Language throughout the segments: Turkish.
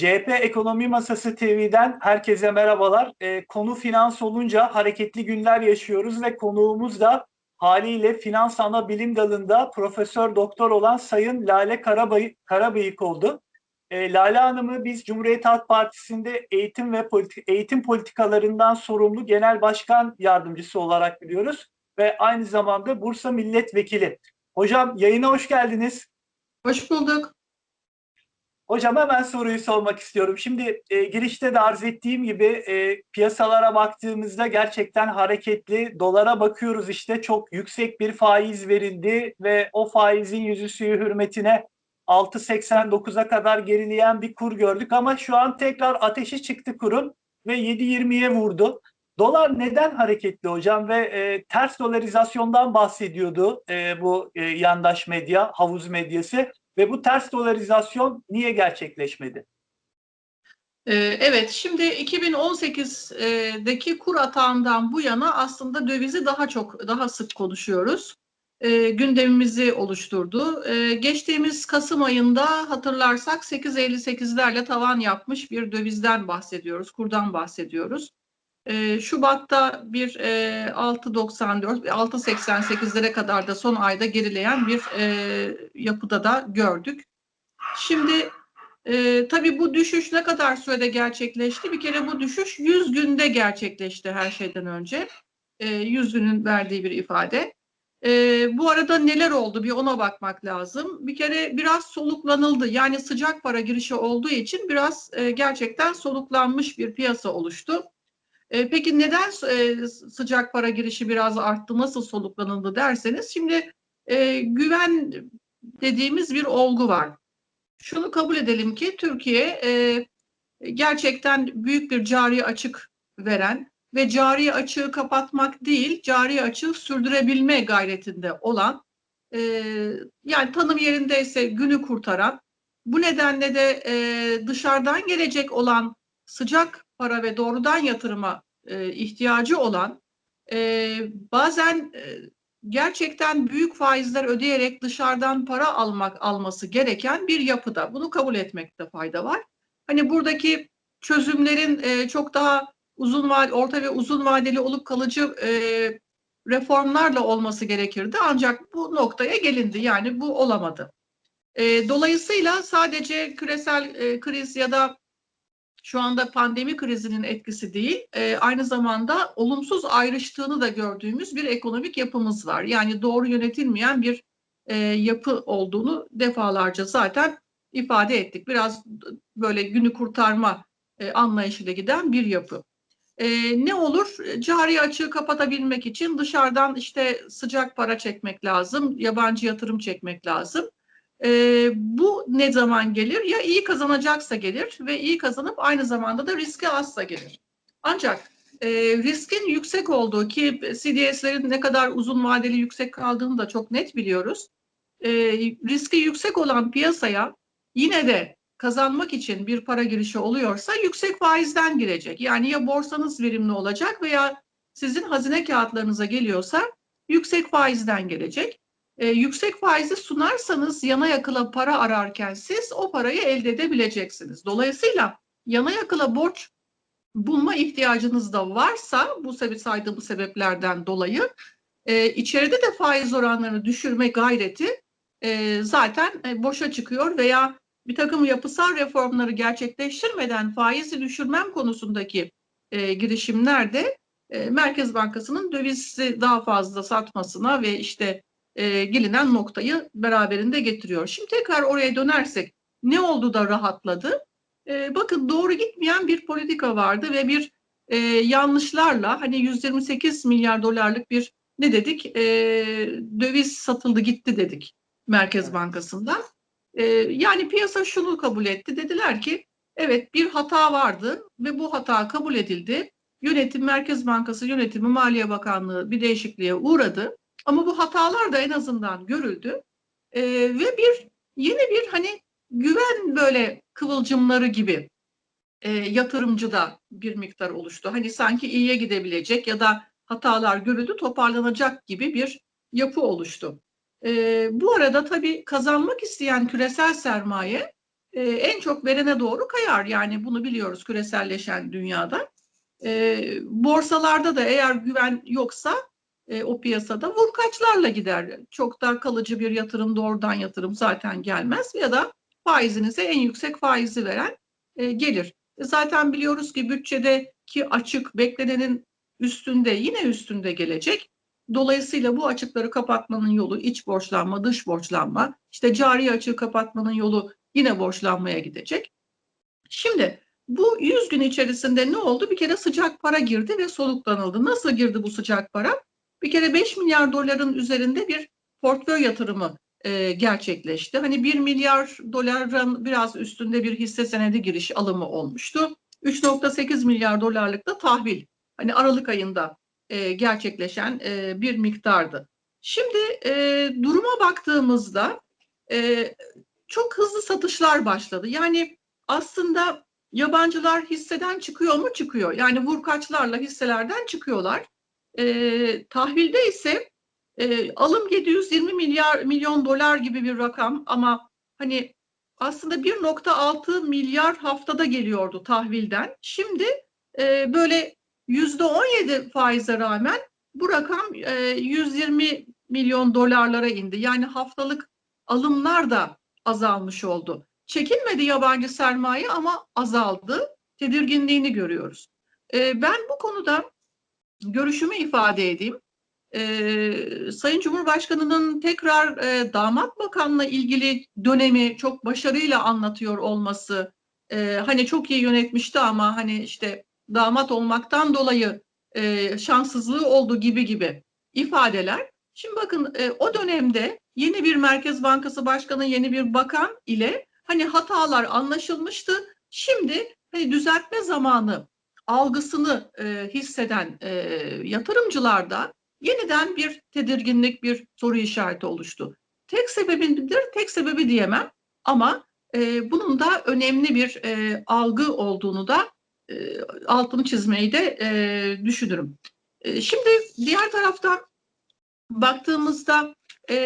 CHP Ekonomi Masası TV'den herkese merhabalar. Ee, konu finans olunca hareketli günler yaşıyoruz ve konuğumuz da haliyle finans ana bilim dalında profesör doktor olan Sayın Lale Karabay Karabıyık oldu. Ee, Lale Hanım'ı biz Cumhuriyet Halk Partisi'nde eğitim ve politik, eğitim politikalarından sorumlu genel başkan yardımcısı olarak biliyoruz ve aynı zamanda Bursa Milletvekili. Hocam yayına hoş geldiniz. Hoş bulduk. Hocam hemen soruyu sormak istiyorum. Şimdi e, girişte de arz ettiğim gibi e, piyasalara baktığımızda gerçekten hareketli. Dolara bakıyoruz işte çok yüksek bir faiz verildi ve o faizin yüzüsüyü hürmetine 6.89'a kadar gerileyen bir kur gördük ama şu an tekrar ateşi çıktı kurun ve 7.20'ye vurdu. Dolar neden hareketli hocam ve e, ters dolarizasyondan bahsediyordu e, bu e, yandaş medya, havuz medyası. Ve bu ters dolarizasyon niye gerçekleşmedi? Ee, evet, şimdi 2018'deki kur atağından bu yana aslında dövizi daha çok, daha sık konuşuyoruz. Ee, gündemimizi oluşturdu. Ee, geçtiğimiz Kasım ayında hatırlarsak 8.58'lerle tavan yapmış bir dövizden bahsediyoruz, kurdan bahsediyoruz. Şubat'ta bir 6.94, 6.88'lere kadar da son ayda gerileyen bir yapıda da gördük. Şimdi e, tabii bu düşüş ne kadar sürede gerçekleşti? Bir kere bu düşüş 100 günde gerçekleşti her şeyden önce. E, 100 günün verdiği bir ifade. E, bu arada neler oldu bir ona bakmak lazım. Bir kere biraz soluklanıldı. Yani sıcak para girişi olduğu için biraz e, gerçekten soluklanmış bir piyasa oluştu. E, peki neden e, sıcak para girişi biraz arttı, nasıl soluklanıldı derseniz, şimdi e, güven dediğimiz bir olgu var. Şunu kabul edelim ki Türkiye gerçekten büyük bir cari açık veren ve cari açığı kapatmak değil, cari açığı sürdürebilme gayretinde olan, yani tanım yerindeyse günü kurtaran, bu nedenle de dışarıdan gelecek olan sıcak para ve doğrudan yatırıma e, ihtiyacı olan e, bazen e, gerçekten büyük faizler ödeyerek dışarıdan para almak alması gereken bir yapıda. Bunu kabul etmekte fayda var. Hani buradaki çözümlerin e, çok daha uzun vade, orta ve uzun vadeli olup kalıcı e, reformlarla olması gerekirdi. Ancak bu noktaya gelindi. Yani bu olamadı. E, dolayısıyla sadece küresel e, kriz ya da şu anda pandemi krizinin etkisi değil, e, aynı zamanda olumsuz ayrıştığını da gördüğümüz bir ekonomik yapımız var. Yani doğru yönetilmeyen bir e, yapı olduğunu defalarca zaten ifade ettik. Biraz böyle günü kurtarma e, anlayışıyla giden bir yapı. E, ne olur? Cari açığı kapatabilmek için dışarıdan işte sıcak para çekmek lazım, yabancı yatırım çekmek lazım. E, bu ne zaman gelir? Ya iyi kazanacaksa gelir ve iyi kazanıp aynı zamanda da riski azsa gelir. Ancak e, riskin yüksek olduğu ki CDS'lerin ne kadar uzun vadeli yüksek kaldığını da çok net biliyoruz. E, riski yüksek olan piyasaya yine de kazanmak için bir para girişi oluyorsa yüksek faizden girecek. Yani ya borsanız verimli olacak veya sizin hazine kağıtlarınıza geliyorsa yüksek faizden gelecek e, yüksek faizi sunarsanız yana yakıla para ararken siz o parayı elde edebileceksiniz. Dolayısıyla yana yakıla borç bulma ihtiyacınız da varsa bu sebep saydığım sebeplerden dolayı e, içeride de faiz oranlarını düşürme gayreti e, zaten e, boşa çıkıyor veya bir takım yapısal reformları gerçekleştirmeden faizi düşürmem konusundaki e, girişimlerde e, Merkez Bankası'nın dövizi daha fazla satmasına ve işte e, gelinen noktayı beraberinde getiriyor. Şimdi tekrar oraya dönersek ne oldu da rahatladı? E, bakın doğru gitmeyen bir politika vardı ve bir e, yanlışlarla hani 128 milyar dolarlık bir ne dedik e, döviz satıldı gitti dedik Merkez Bankası'ndan. E, yani piyasa şunu kabul etti dediler ki evet bir hata vardı ve bu hata kabul edildi. Yönetim Merkez Bankası yönetimi Maliye Bakanlığı bir değişikliğe uğradı. Ama bu hatalar da en azından görüldü. E, ve bir yeni bir hani güven böyle kıvılcımları gibi e, yatırımcıda bir miktar oluştu. Hani sanki iyiye gidebilecek ya da hatalar görüldü toparlanacak gibi bir yapı oluştu. E, bu arada tabii kazanmak isteyen küresel sermaye e, en çok verene doğru kayar. Yani bunu biliyoruz küreselleşen dünyada. E, borsalarda da eğer güven yoksa e, o piyasada vurkaçlarla gider. Çok da kalıcı bir yatırım, doğrudan yatırım zaten gelmez ya da faizinize en yüksek faizi veren e, gelir. E, Zaten biliyoruz ki bütçedeki açık beklenenin üstünde yine üstünde gelecek. Dolayısıyla bu açıkları kapatmanın yolu iç borçlanma, dış borçlanma, işte cari açığı kapatmanın yolu yine borçlanmaya gidecek. Şimdi bu 100 gün içerisinde ne oldu? Bir kere sıcak para girdi ve soluklanıldı. Nasıl girdi bu sıcak para? Bir kere 5 milyar doların üzerinde bir portföy yatırımı e, gerçekleşti. Hani 1 milyar doların biraz üstünde bir hisse senedi giriş alımı olmuştu. 3.8 milyar dolarlık da tahvil. Hani Aralık ayında e, gerçekleşen e, bir miktardı. Şimdi e, duruma baktığımızda e, çok hızlı satışlar başladı. Yani aslında yabancılar hisseden çıkıyor mu? Çıkıyor. Yani vurkaçlarla hisselerden çıkıyorlar. E, tahvilde ise e, alım 720 milyar milyon dolar gibi bir rakam ama hani aslında 1.6 milyar haftada geliyordu tahvilden. Şimdi e, böyle %17 faize rağmen bu rakam e, 120 milyon dolarlara indi. Yani haftalık alımlar da azalmış oldu. Çekilmedi yabancı sermaye ama azaldı. Tedirginliğini görüyoruz. E, ben bu konuda görüşümü ifade edeyim. Ee, Sayın Cumhurbaşkanı'nın tekrar e, damat bakanla ilgili dönemi çok başarıyla anlatıyor olması, e, hani çok iyi yönetmişti ama hani işte damat olmaktan dolayı e, şanssızlığı oldu gibi gibi ifadeler. Şimdi bakın e, o dönemde yeni bir Merkez Bankası Başkanı, yeni bir bakan ile hani hatalar anlaşılmıştı. Şimdi hani düzeltme zamanı algısını e, hisseden e, yatırımcılarda yeniden bir tedirginlik, bir soru işareti oluştu. Tek sebebidir, tek sebebi diyemem ama e, bunun da önemli bir e, algı olduğunu da e, altını çizmeyi de e, düşünürüm. E, şimdi diğer taraftan baktığımızda e,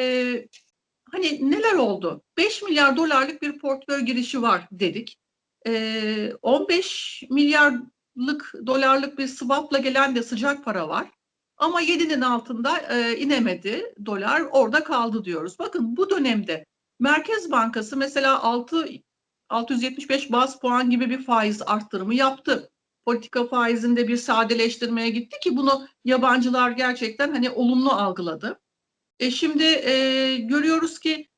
hani neler oldu? 5 milyar dolarlık bir portföy girişi var dedik. E, 15 milyarlık dolarlık bir swapla gelen de sıcak para var. Ama 7'nin altında e, inemedi dolar orada kaldı diyoruz. Bakın bu dönemde Merkez Bankası mesela 6 675 bas puan gibi bir faiz arttırımı yaptı. Politika faizinde bir sadeleştirmeye gitti ki bunu yabancılar gerçekten hani olumlu algıladı. E şimdi e, görüyoruz ki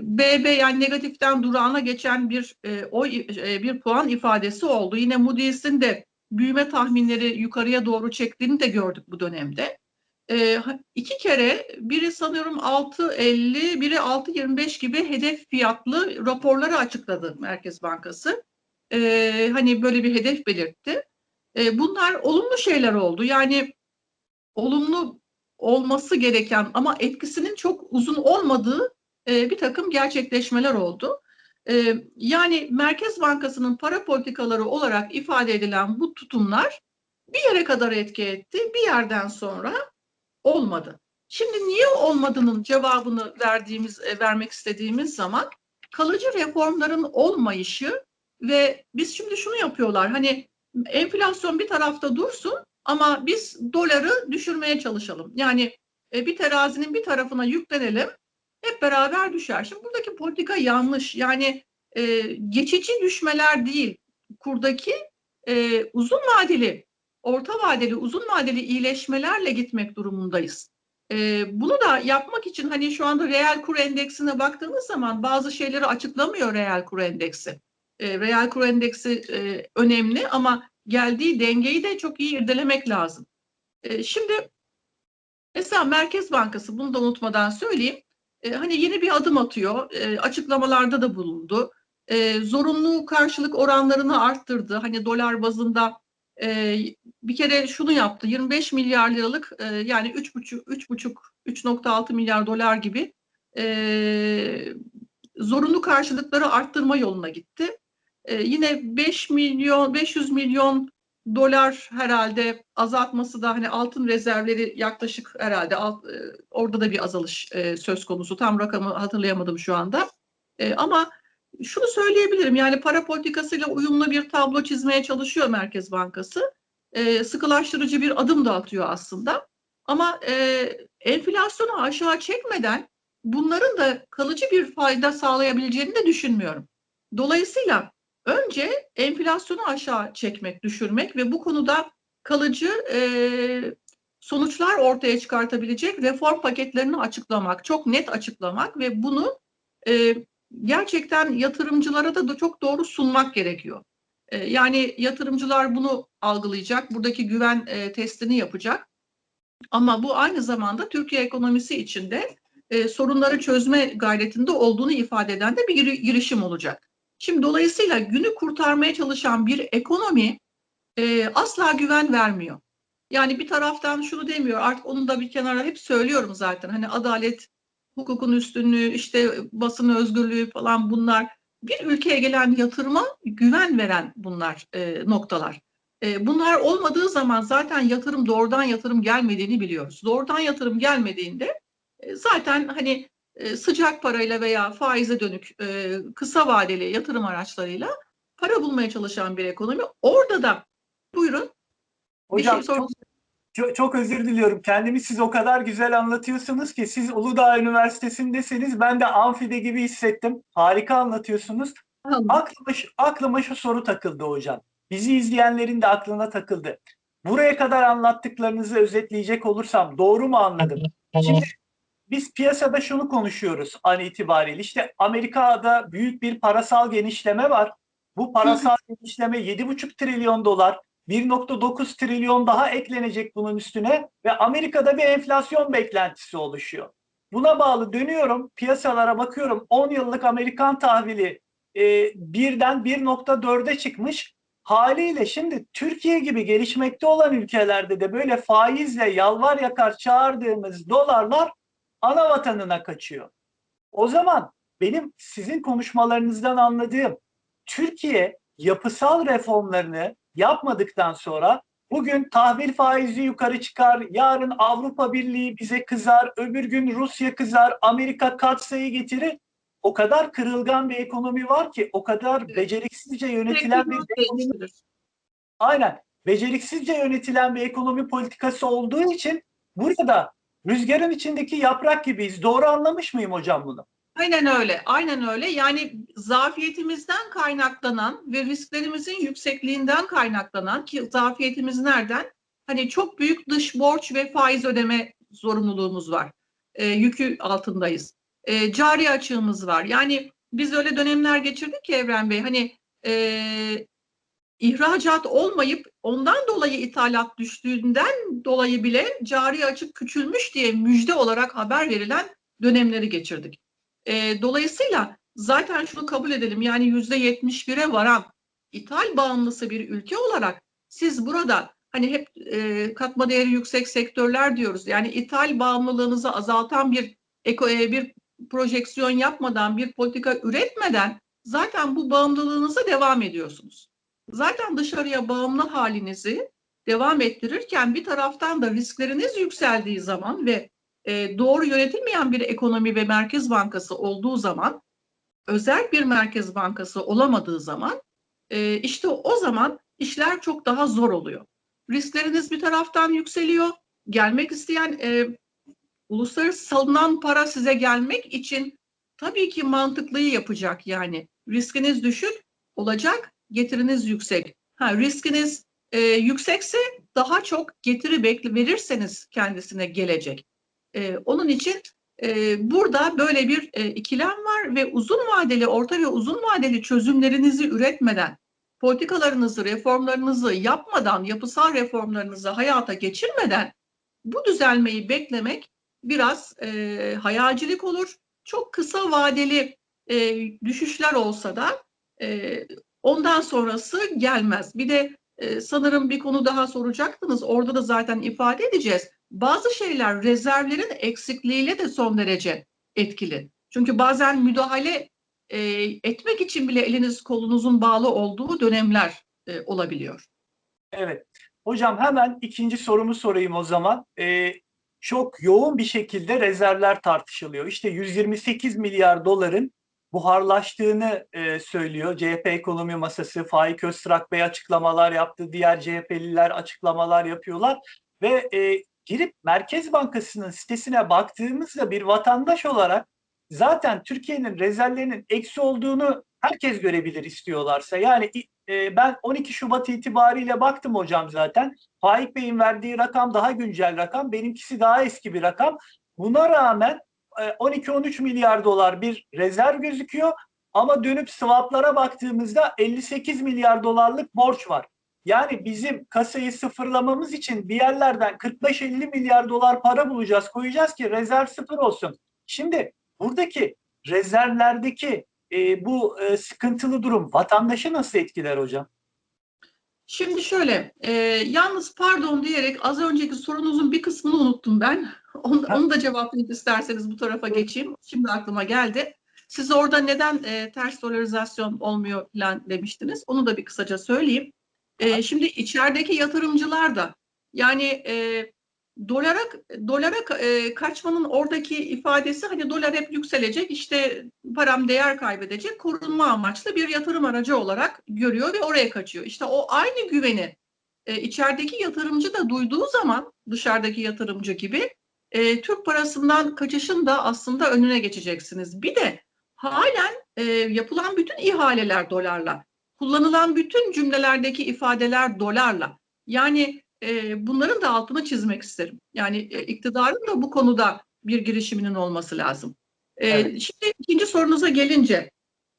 BB yani negatiften durağına geçen bir e, o e, bir puan ifadesi oldu. Yine Moody's'in de büyüme tahminleri yukarıya doğru çektiğini de gördük bu dönemde. E, iki kere biri sanıyorum 6.50, biri 6.25 gibi hedef fiyatlı raporları açıkladı Merkez Bankası. E, hani böyle bir hedef belirtti. E, bunlar olumlu şeyler oldu. Yani olumlu olması gereken ama etkisinin çok uzun olmadığı e, bir takım gerçekleşmeler oldu. Ee, yani Merkez Bankası'nın para politikaları olarak ifade edilen bu tutumlar bir yere kadar etki etti, bir yerden sonra olmadı. Şimdi niye olmadığının cevabını verdiğimiz, e, vermek istediğimiz zaman kalıcı reformların olmayışı ve biz şimdi şunu yapıyorlar. Hani enflasyon bir tarafta dursun ama biz doları düşürmeye çalışalım. Yani e, bir terazinin bir tarafına yüklenelim hep beraber düşer. Şimdi buradaki politika yanlış. Yani e, geçici düşmeler değil, kurdaki e, uzun vadeli, orta vadeli, uzun vadeli iyileşmelerle gitmek durumundayız. E, bunu da yapmak için hani şu anda reel kur endeksine baktığınız zaman bazı şeyleri açıklamıyor reel kur endeksi. E, reel kur endeksi e, önemli ama geldiği dengeyi de çok iyi irdelemek lazım. E, şimdi mesela Merkez Bankası bunu da unutmadan söyleyeyim e, hani yeni bir adım atıyor. E, açıklamalarda da bulundu. E, zorunlu karşılık oranlarını arttırdı. Hani dolar bazında e, bir kere şunu yaptı. 25 milyar liralık e, yani 3,5 3,5 3.6 milyar dolar gibi e, zorunlu karşılıkları arttırma yoluna gitti. E, yine 5 milyon 500 milyon dolar herhalde azaltması da hani altın rezervleri yaklaşık herhalde alt, e, orada da bir azalış e, söz konusu. Tam rakamı hatırlayamadım şu anda. E, ama şunu söyleyebilirim yani para politikasıyla uyumlu bir tablo çizmeye çalışıyor Merkez Bankası. E, sıkılaştırıcı bir adım da atıyor aslında. Ama e, enflasyonu aşağı çekmeden bunların da kalıcı bir fayda sağlayabileceğini de düşünmüyorum. Dolayısıyla önce enflasyonu aşağı çekmek, düşürmek ve bu konuda kalıcı e, sonuçlar ortaya çıkartabilecek reform paketlerini açıklamak, çok net açıklamak ve bunu e, gerçekten yatırımcılara da, da çok doğru sunmak gerekiyor. E, yani yatırımcılar bunu algılayacak, buradaki güven e, testini yapacak. Ama bu aynı zamanda Türkiye ekonomisi içinde e, sorunları çözme gayretinde olduğunu ifade eden de bir giri- girişim olacak. Şimdi dolayısıyla günü kurtarmaya çalışan bir ekonomi e, asla güven vermiyor. Yani bir taraftan şunu demiyor artık onu da bir kenara hep söylüyorum zaten hani adalet, hukukun üstünlüğü, işte basın özgürlüğü falan bunlar bir ülkeye gelen yatırıma güven veren bunlar e, noktalar. E, bunlar olmadığı zaman zaten yatırım doğrudan yatırım gelmediğini biliyoruz. Doğrudan yatırım gelmediğinde e, zaten hani e, sıcak parayla veya faize dönük e, kısa vadeli yatırım araçlarıyla para bulmaya çalışan bir ekonomi. Orada da buyurun Hocam bir şey çok, çok, çok özür diliyorum. Kendimi siz o kadar güzel anlatıyorsunuz ki siz Uludağ Üniversitesi'ndesiniz. Ben de amfide gibi hissettim. Harika anlatıyorsunuz. Aklıma, şu- aklıma şu soru takıldı hocam. Bizi izleyenlerin de aklına takıldı. Buraya kadar anlattıklarınızı özetleyecek olursam doğru mu anladım? Şimdi biz piyasada şunu konuşuyoruz an itibariyle. İşte Amerika'da büyük bir parasal genişleme var. Bu parasal genişleme 7,5 trilyon dolar, 1.9 trilyon daha eklenecek bunun üstüne ve Amerika'da bir enflasyon beklentisi oluşuyor. Buna bağlı dönüyorum, piyasalara bakıyorum. 10 yıllık Amerikan tahvili e, birden 1.4'e çıkmış. Haliyle şimdi Türkiye gibi gelişmekte olan ülkelerde de böyle faizle yalvar yakar çağırdığımız dolarlar ana vatanına kaçıyor. O zaman benim sizin konuşmalarınızdan anladığım Türkiye yapısal reformlarını yapmadıktan sonra bugün tahvil faizi yukarı çıkar, yarın Avrupa Birliği bize kızar, öbür gün Rusya kızar, Amerika katsayı getirir. O kadar kırılgan bir ekonomi var ki, o kadar beceriksizce yönetilen bir ekonomi Aynen. Beceriksizce yönetilen bir ekonomi politikası olduğu için burada rüzgarın içindeki yaprak gibiyiz. Doğru anlamış mıyım hocam bunu? Aynen öyle, aynen öyle. Yani zafiyetimizden kaynaklanan ve risklerimizin yüksekliğinden kaynaklanan ki zafiyetimiz nereden? Hani çok büyük dış borç ve faiz ödeme zorunluluğumuz var. Ee, yükü altındayız. Ee, cari açığımız var. Yani biz öyle dönemler geçirdik ki Evren Bey. Hani e, ihracat olmayıp ondan dolayı ithalat düştüğünden dolayı bile cari açık küçülmüş diye müjde olarak haber verilen dönemleri geçirdik. E, dolayısıyla zaten şunu kabul edelim yani yüzde yetmiş bire varan ithal bağımlısı bir ülke olarak siz burada hani hep e, katma değeri yüksek sektörler diyoruz. Yani ithal bağımlılığınızı azaltan bir eko, e, bir projeksiyon yapmadan bir politika üretmeden zaten bu bağımlılığınıza devam ediyorsunuz. Zaten dışarıya bağımlı halinizi devam ettirirken bir taraftan da riskleriniz yükseldiği zaman ve e, doğru yönetilmeyen bir ekonomi ve merkez bankası olduğu zaman, özel bir merkez bankası olamadığı zaman, e, işte o zaman işler çok daha zor oluyor. Riskleriniz bir taraftan yükseliyor. Gelmek isteyen e, uluslararası salınan para size gelmek için tabii ki mantıklıyı yapacak yani. Riskiniz düşük olacak, getiriniz yüksek. Ha, riskiniz e, yüksekse daha çok getiri bekle verirseniz kendisine gelecek. Ee, onun için e, burada böyle bir e, ikilem var ve uzun vadeli, orta ve uzun vadeli çözümlerinizi üretmeden, politikalarınızı, reformlarınızı yapmadan, yapısal reformlarınızı hayata geçirmeden bu düzelmeyi beklemek biraz e, hayalcilik olur. Çok kısa vadeli e, düşüşler olsa da e, ondan sonrası gelmez. Bir de e, sanırım bir konu daha soracaktınız. Orada da zaten ifade edeceğiz bazı şeyler rezervlerin eksikliğiyle de son derece etkili. Çünkü bazen müdahale e, etmek için bile eliniz kolunuzun bağlı olduğu dönemler e, olabiliyor. Evet. Hocam hemen ikinci sorumu sorayım o zaman. Ee, çok yoğun bir şekilde rezervler tartışılıyor. İşte 128 milyar doların buharlaştığını e, söylüyor. CHP Ekonomi Masası, Faik Öztrak Bey açıklamalar yaptı, diğer CHP'liler açıklamalar yapıyorlar ve e, girip Merkez Bankası'nın sitesine baktığımızda bir vatandaş olarak zaten Türkiye'nin rezervlerinin eksi olduğunu herkes görebilir istiyorlarsa. Yani e, ben 12 Şubat itibariyle baktım hocam zaten. Faik Bey'in verdiği rakam daha güncel rakam, benimkisi daha eski bir rakam. Buna rağmen 12-13 milyar dolar bir rezerv gözüküyor ama dönüp swaplara baktığımızda 58 milyar dolarlık borç var. Yani bizim kasayı sıfırlamamız için bir yerlerden 45-50 milyar dolar para bulacağız, koyacağız ki rezerv sıfır olsun. Şimdi buradaki rezervlerdeki e, bu e, sıkıntılı durum vatandaşı nasıl etkiler hocam? Şimdi şöyle, e, yalnız pardon diyerek az önceki sorunuzun bir kısmını unuttum ben. Onu, onu da cevaplayıp isterseniz bu tarafa geçeyim. Şimdi aklıma geldi. Siz orada neden e, ters dolarizasyon olmuyor falan demiştiniz. Onu da bir kısaca söyleyeyim. E, şimdi içerideki yatırımcılar da yani e, dolara dolara e, kaçmanın oradaki ifadesi hani dolar hep yükselecek işte param değer kaybedecek korunma amaçlı bir yatırım aracı olarak görüyor ve oraya kaçıyor. İşte o aynı güveni e, içerideki yatırımcı da duyduğu zaman dışarıdaki yatırımcı gibi e, Türk parasından kaçışın da aslında önüne geçeceksiniz. Bir de halen e, yapılan bütün ihaleler dolarla, kullanılan bütün cümlelerdeki ifadeler dolarla. Yani e, bunların da altını çizmek isterim. Yani e, iktidarın da bu konuda bir girişiminin olması lazım. E, evet. Şimdi ikinci sorunuza gelince,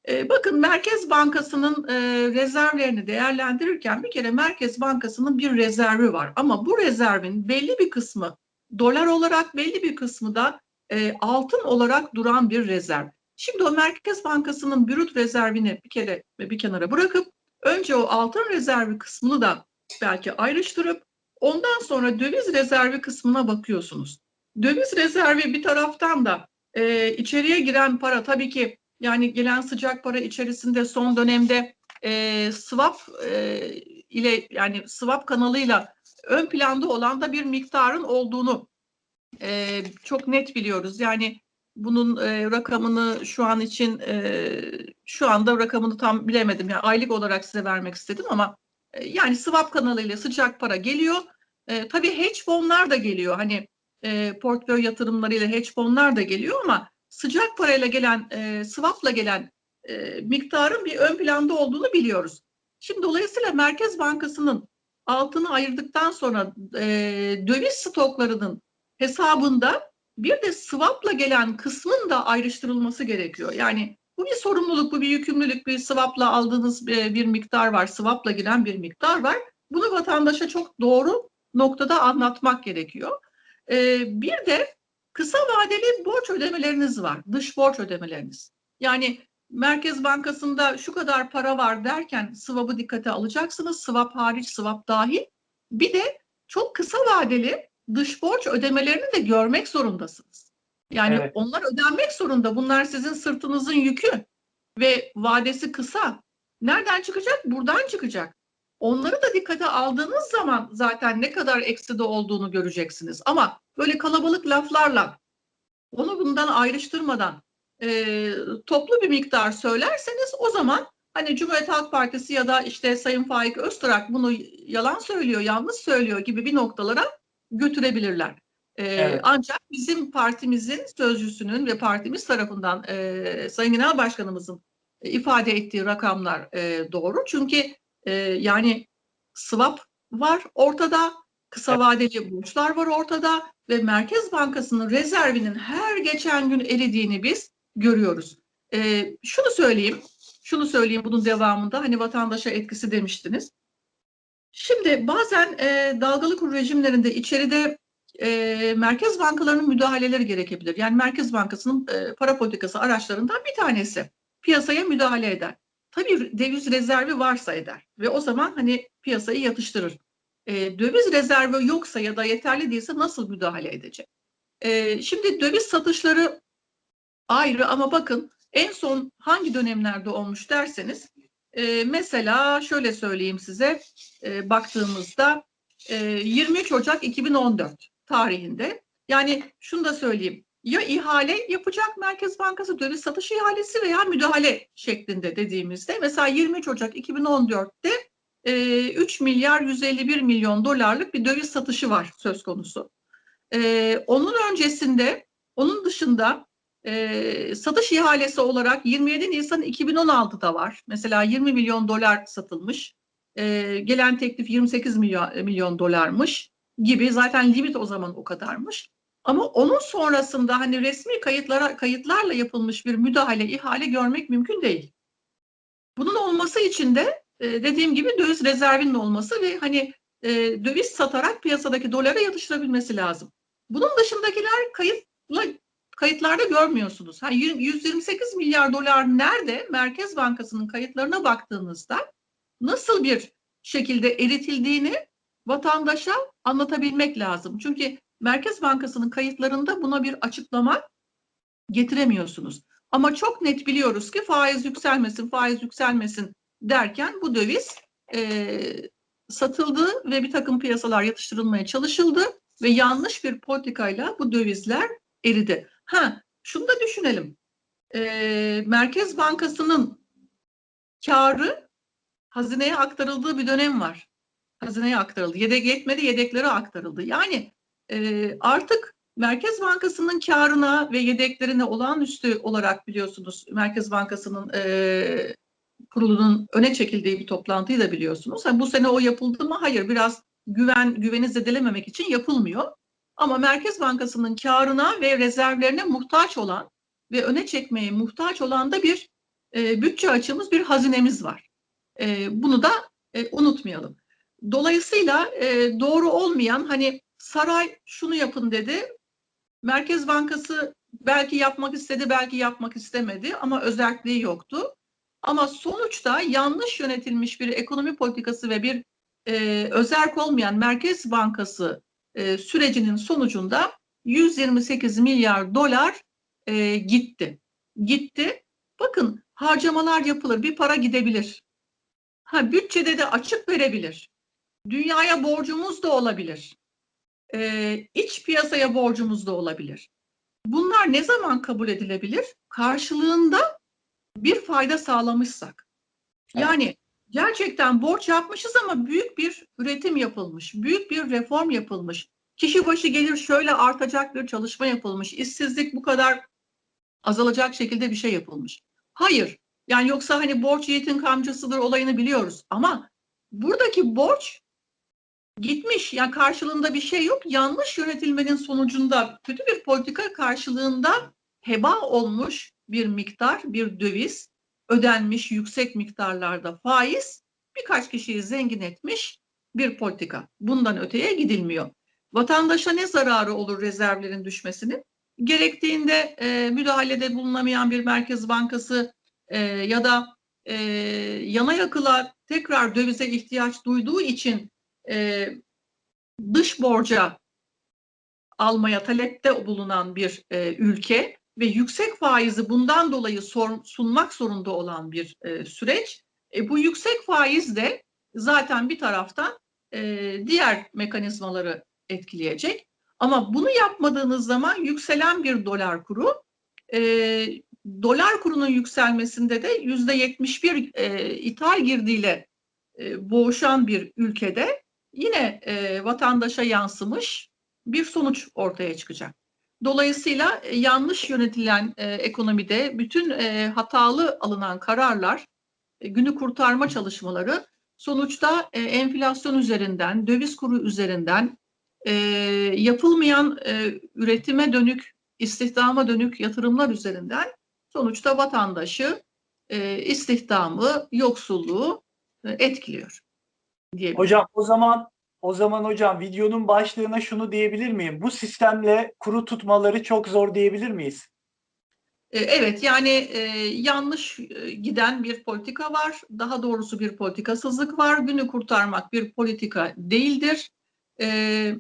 e, bakın Merkez Bankası'nın e, rezervlerini değerlendirirken bir kere Merkez Bankası'nın bir rezervi var. Ama bu rezervin belli bir kısmı dolar olarak belli bir kısmı da e, altın olarak duran bir rezerv. Şimdi o Merkez Bankası'nın brüt rezervini bir kere bir kenara bırakıp önce o altın rezervi kısmını da belki ayrıştırıp ondan sonra döviz rezervi kısmına bakıyorsunuz. Döviz rezervi bir taraftan da e, içeriye giren para tabii ki yani gelen sıcak para içerisinde son dönemde e, swap e, ile yani swap kanalıyla ön planda olan da bir miktarın olduğunu e, çok net biliyoruz. Yani bunun e, rakamını şu an için e, şu anda rakamını tam bilemedim. Yani aylık olarak size vermek istedim ama e, yani swap kanalıyla sıcak para geliyor. E, tabii hedge fonlar da geliyor. Hani e, portföy yatırımlarıyla hedge fonlar da geliyor ama sıcak parayla gelen e, swapla gelen e, miktarın bir ön planda olduğunu biliyoruz. Şimdi dolayısıyla Merkez Bankası'nın altını ayırdıktan sonra e, döviz stoklarının hesabında bir de swap'la gelen kısmın da ayrıştırılması gerekiyor. Yani bu bir sorumluluk, bu bir yükümlülük, bir swap'la aldığınız bir, bir miktar var, swap'la giren bir miktar var. Bunu vatandaşa çok doğru noktada anlatmak gerekiyor. Ee, bir de kısa vadeli borç ödemeleriniz var, dış borç ödemeleriniz. Yani Merkez Bankası'nda şu kadar para var derken swap'ı dikkate alacaksınız. Swap hariç, swap dahil. Bir de çok kısa vadeli dış borç ödemelerini de görmek zorundasınız. Yani evet. onlar ödenmek zorunda. Bunlar sizin sırtınızın yükü ve vadesi kısa. Nereden çıkacak? Buradan çıkacak. Onları da dikkate aldığınız zaman zaten ne kadar ekside olduğunu göreceksiniz. Ama böyle kalabalık laflarla onu bundan ayrıştırmadan e, toplu bir miktar söylerseniz o zaman hani Cumhuriyet Halk Partisi ya da işte Sayın Faik Öztürk bunu yalan söylüyor, yanlış söylüyor gibi bir noktalara götürebilirler. E, evet. Ancak bizim partimizin sözcüsünün ve partimiz tarafından e, Sayın Genel Başkanımızın ifade ettiği rakamlar e, doğru. Çünkü e, yani swap var ortada, kısa vadeli borçlar var ortada ve Merkez Bankası'nın rezervinin her geçen gün eridiğini biz görüyoruz. E, şunu söyleyeyim, şunu söyleyeyim bunun devamında hani vatandaşa etkisi demiştiniz. Şimdi bazen e, dalgalı kur rejimlerinde içeride e, merkez bankalarının müdahaleleri gerekebilir. Yani Merkez Bankası'nın e, para politikası araçlarından bir tanesi piyasaya müdahale eder. Tabii döviz rezervi varsa eder ve o zaman hani piyasayı yatıştırır. E, döviz rezervi yoksa ya da yeterli değilse nasıl müdahale edecek? E, şimdi döviz satışları ayrı ama bakın en son hangi dönemlerde olmuş derseniz e, mesela şöyle söyleyeyim size e, baktığımızda e, 23 Ocak 2014 tarihinde yani şunu da söyleyeyim ya ihale yapacak Merkez Bankası döviz satış ihalesi veya müdahale şeklinde dediğimizde mesela 23 Ocak 2014'te e, 3 milyar 151 milyon dolarlık bir döviz satışı var söz konusu. E, onun öncesinde onun dışında e, satış ihalesi olarak 27 Nisan 2016'da var. Mesela 20 milyon dolar satılmış. E, gelen teklif 28 milyon, milyon dolarmış gibi. Zaten limit o zaman o kadarmış. Ama onun sonrasında hani resmi kayıtlara kayıtlarla yapılmış bir müdahale, ihale görmek mümkün değil. Bunun olması için de e, dediğim gibi döviz rezervinin olması ve hani e, döviz satarak piyasadaki dolara yatıştırabilmesi lazım. Bunun dışındakiler kayıtla kayıtlarda görmüyorsunuz. Ha, 128 milyar dolar nerede? Merkez Bankası'nın kayıtlarına baktığınızda nasıl bir şekilde eritildiğini vatandaşa anlatabilmek lazım. Çünkü Merkez Bankası'nın kayıtlarında buna bir açıklama getiremiyorsunuz. Ama çok net biliyoruz ki faiz yükselmesin, faiz yükselmesin derken bu döviz e, satıldı ve bir takım piyasalar yatıştırılmaya çalışıldı ve yanlış bir politikayla bu dövizler eridi. Ha, şunu da düşünelim. E, Merkez Bankası'nın karı hazineye aktarıldığı bir dönem var. Hazineye aktarıldı. Yedek yetmedi, yedeklere aktarıldı. Yani e, artık Merkez Bankası'nın karına ve yedeklerine olağanüstü olarak biliyorsunuz Merkez Bankası'nın e, kurulunun öne çekildiği bir toplantıyı da biliyorsunuz. Yani bu sene o yapıldı mı? Hayır. Biraz güven güveni zedelememek için yapılmıyor. Ama Merkez Bankası'nın karına ve rezervlerine muhtaç olan ve öne çekmeye muhtaç olan da bir e, bütçe açığımız, bir hazinemiz var. E, bunu da e, unutmayalım. Dolayısıyla e, doğru olmayan hani saray şunu yapın dedi. Merkez Bankası belki yapmak istedi, belki yapmak istemedi ama özelliği yoktu. Ama sonuçta yanlış yönetilmiş bir ekonomi politikası ve bir e, özerk olmayan Merkez Bankası e, sürecinin sonucunda 128 milyar dolar e, gitti. Gitti. Bakın harcamalar yapılır, bir para gidebilir. Ha bütçede de açık verebilir. Dünyaya borcumuz da olabilir. E, iç piyasaya borcumuz da olabilir. Bunlar ne zaman kabul edilebilir? Karşılığında bir fayda sağlamışsak. Yani gerçekten borç yapmışız ama büyük bir üretim yapılmış, büyük bir reform yapılmış. Kişi başı gelir şöyle artacak bir çalışma yapılmış. işsizlik bu kadar azalacak şekilde bir şey yapılmış. Hayır. Yani yoksa hani borç yiğitin kamçısıdır olayını biliyoruz ama buradaki borç gitmiş. Yani karşılığında bir şey yok. Yanlış yönetilmenin sonucunda kötü bir politika karşılığında heba olmuş bir miktar, bir döviz ödenmiş yüksek miktarlarda faiz birkaç kişiyi zengin etmiş bir politika. Bundan öteye gidilmiyor. Vatandaşa ne zararı olur rezervlerin düşmesinin? Gerektiğinde e, müdahalede bulunamayan bir merkez bankası e, ya da e, yana yakıla tekrar dövize ihtiyaç duyduğu için e, dış borca almaya talepte bulunan bir e, ülke ve yüksek faizi bundan dolayı sor, sunmak zorunda olan bir e, süreç. E, bu yüksek faiz de zaten bir taraftan e, diğer mekanizmaları etkileyecek. Ama bunu yapmadığınız zaman yükselen bir dolar kuru, e, dolar kurunun yükselmesinde de yüzde yetmiş bir e, ithal girdiyle e, boğuşan bir ülkede yine e, vatandaşa yansımış bir sonuç ortaya çıkacak. Dolayısıyla e, yanlış yönetilen e, ekonomide bütün e, hatalı alınan kararlar, e, günü kurtarma çalışmaları sonuçta e, enflasyon üzerinden, döviz kuru üzerinden, e, yapılmayan e, üretime dönük, istihdama dönük yatırımlar üzerinden sonuçta vatandaşı, e, istihdamı, yoksulluğu e, etkiliyor. Hocam o zaman o zaman hocam videonun başlığına şunu diyebilir miyim? Bu sistemle kuru tutmaları çok zor diyebilir miyiz? E, evet yani e, yanlış e, giden bir politika var. Daha doğrusu bir politikasızlık var. Günü kurtarmak bir politika değildir. E,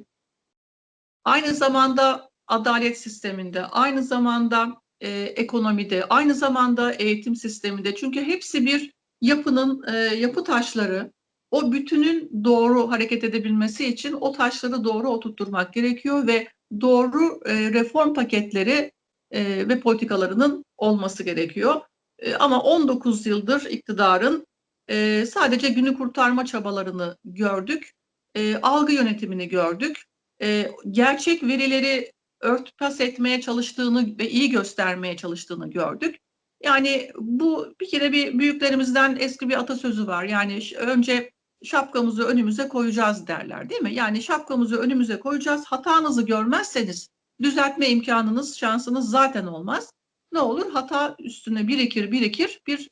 aynı zamanda adalet sisteminde, aynı zamanda e, ekonomide, aynı zamanda eğitim sisteminde. Çünkü hepsi bir yapının e, yapı taşları, o bütünün doğru hareket edebilmesi için o taşları doğru oturtturmak gerekiyor ve doğru e, reform paketleri e, ve politikalarının olması gerekiyor. E, ama 19 yıldır iktidarın e, sadece günü kurtarma çabalarını gördük, e, algı yönetimini gördük, e, gerçek verileri örtbas etmeye çalıştığını ve iyi göstermeye çalıştığını gördük. Yani bu bir kere bir büyüklerimizden eski bir atasözü var. Yani önce şapkamızı önümüze koyacağız derler değil mi? Yani şapkamızı önümüze koyacağız. Hatanızı görmezseniz düzeltme imkanınız, şansınız zaten olmaz. Ne olur? Hata üstüne birikir birikir bir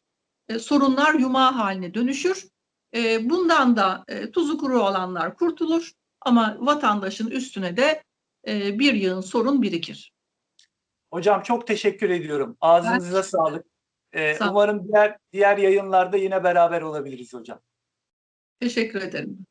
e, sorunlar yumağı haline dönüşür. E, bundan da e, tuzu kuru olanlar kurtulur ama vatandaşın üstüne de e, bir yığın sorun birikir. Hocam çok teşekkür ediyorum. Ağzınıza sağlık. Ee, Sağ umarım diğer diğer yayınlarda yine beraber olabiliriz hocam. Teşekkür ederim.